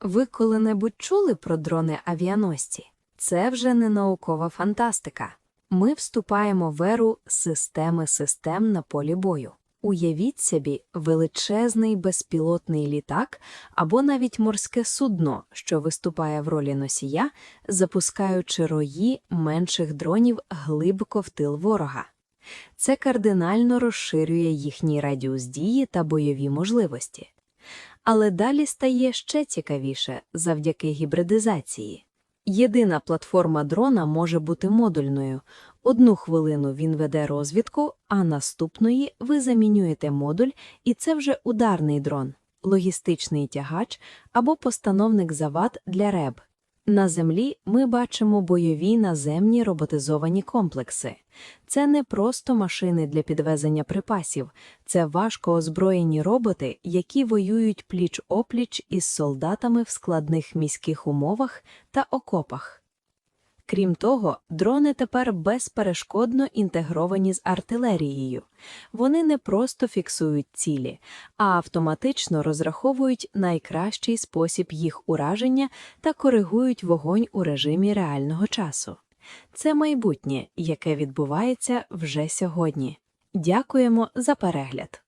Ви коли-небудь чули про дрони авіаносці? Це вже не наукова фантастика. Ми вступаємо в еру системи систем на полі бою. Уявіть собі величезний безпілотний літак або навіть морське судно, що виступає в ролі носія, запускаючи рої менших дронів глибоко в тил ворога. Це кардинально розширює їхній радіус дії та бойові можливості. Але далі стає ще цікавіше завдяки гібридизації. Єдина платформа дрона може бути модульною. Одну хвилину він веде розвідку, а наступної ви замінюєте модуль, і це вже ударний дрон, логістичний тягач або постановник завад для РЕБ. На землі ми бачимо бойові наземні роботизовані комплекси. Це не просто машини для підвезення припасів, це важко озброєні роботи, які воюють пліч-опліч із солдатами в складних міських умовах та окопах. Крім того, дрони тепер безперешкодно інтегровані з артилерією. Вони не просто фіксують цілі, а автоматично розраховують найкращий спосіб їх ураження та коригують вогонь у режимі реального часу. Це майбутнє, яке відбувається вже сьогодні. Дякуємо за перегляд!